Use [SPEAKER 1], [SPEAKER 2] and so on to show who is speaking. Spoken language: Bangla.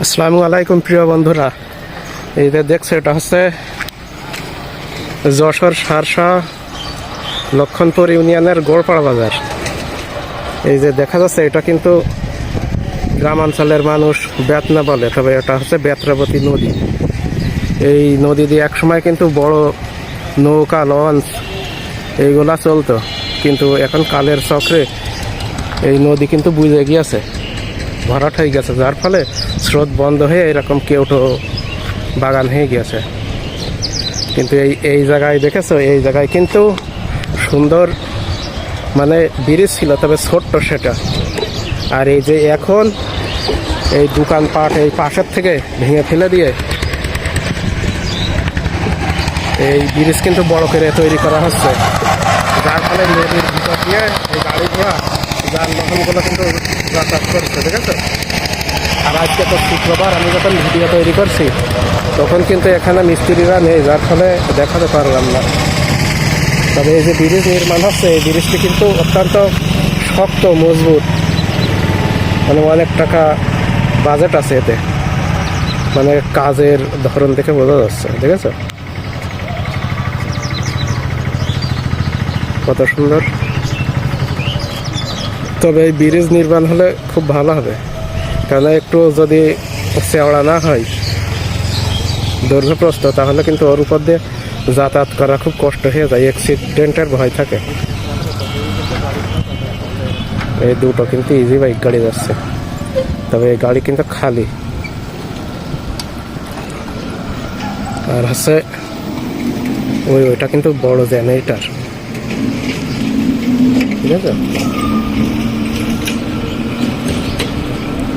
[SPEAKER 1] আসসালামু আলাইকুম প্রিয় বন্ধুরা। এই যে দেখছ, এটা হচ্ছে যশোর সারসা লক্ষণপুর ইউনিয়নের গোড়পাড়া বাজার। এই যে দেখা যাচ্ছে, এটা কিন্তু গ্রামাঞ্চলের মানুষ বেতনা বলে, তবে এটা হচ্ছে বেত্রাবতী নদী। এই নদী দিয়ে একসময় কিন্তু বড় নৌকা, লঞ্চ এইগুলা চলতো, কিন্তু এখন কালের চক্রে এই নদী কিন্তু বুঝে গিয়েছে। ভরাট হয়ে গেছে, যার ফলে স্রোত বন্ধ হয়ে এরকম কেউটো বাগান হয়ে গেছে কিন্তু এই এই জায়গায় দেখেছ? এই জায়গায় কিন্তু সুন্দর মানে ব্রিজ ছিল, তবে ছোট্ট সেটা। আর এই যে এখন এই দোকানপাট এই পাশের থেকে ভেঙে ফেলে দিয়ে এই ব্রিজ কিন্তু বড় করে তৈরি করা হচ্ছে। যার ফলে নদীর ভিতর দিয়ে এই গাড়ি ঘোড়া যানবাহনগুলো কিন্তু যাতায়াত করছে, ঠিক আছে? আর আজকে তো শুক্রবার, আমি যখন ভিডিও তৈরি করছি, তখন কিন্তু এখানে মিস্ত্রিরা নেই, যার ফলে দেখাতে পারলাম না। তবে এই যে ব্রিজ নির্মাণ হচ্ছে, এই ব্রিজটি কিন্তু অত্যন্ত শক্ত, মজবুত। মানে অনেক টাকা বাজেট আছে এতে। মানে কাজের ধরন দেখে বোঝা যাচ্ছে, ঠিক আছে? কত সুন্দর। তবে এই ব্রিজ নির্মাণ হলে খুব ভালো হবে। কেন একটু যদি চেওড়া না হয় দৈর্ঘ্যপ্রস্ত তাহলে কিন্তু ওর উপর দিয়ে যাতায়াত করা খুব কষ্ট হয়ে যায় অ্যাক্সিডেন্টের ভয় থাকে। এই দুটো কিন্তু ইজি বাইক গাড়ি যাচ্ছে। তবে এই গাড়ি কিন্তু খালি। আর হচ্ছে, ওই ওইটা কিন্তু বড় জেনারেটার ঠিক আছে?